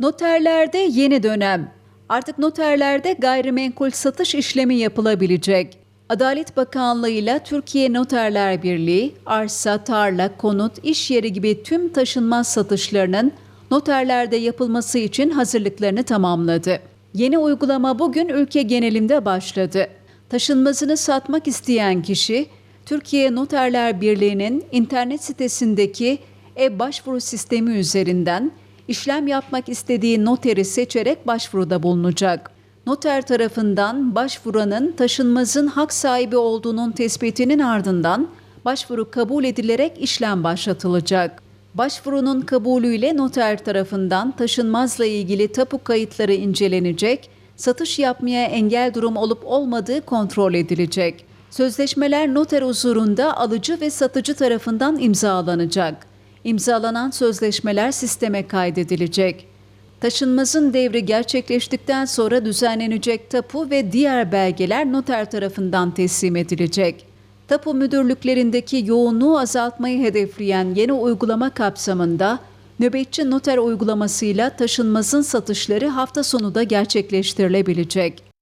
Noterlerde yeni dönem. Artık noterlerde gayrimenkul satış işlemi yapılabilecek. Adalet Bakanlığı ile Türkiye Noterler Birliği, arsa, tarla, konut, iş yeri gibi tüm taşınmaz satışlarının noterlerde yapılması için hazırlıklarını tamamladı. Yeni uygulama bugün ülke genelinde başladı. Taşınmazını satmak isteyen kişi, Türkiye Noterler Birliği'nin internet sitesindeki e-başvuru sistemi üzerinden işlem yapmak istediği noteri seçerek başvuruda bulunacak. Noter tarafından başvuranın taşınmazın hak sahibi olduğunun tespitinin ardından başvuru kabul edilerek işlem başlatılacak. Başvurunun kabulüyle noter tarafından taşınmazla ilgili tapu kayıtları incelenecek, satış yapmaya engel durum olup olmadığı kontrol edilecek. Sözleşmeler noter huzurunda alıcı ve satıcı tarafından imzalanacak. İmzalanan sözleşmeler sisteme kaydedilecek. Taşınmazın devri gerçekleştikten sonra düzenlenecek tapu ve diğer belgeler noter tarafından teslim edilecek. Tapu müdürlüklerindeki yoğunluğu azaltmayı hedefleyen yeni uygulama kapsamında nöbetçi noter uygulamasıyla taşınmazın satışları hafta sonu da gerçekleştirilebilecek.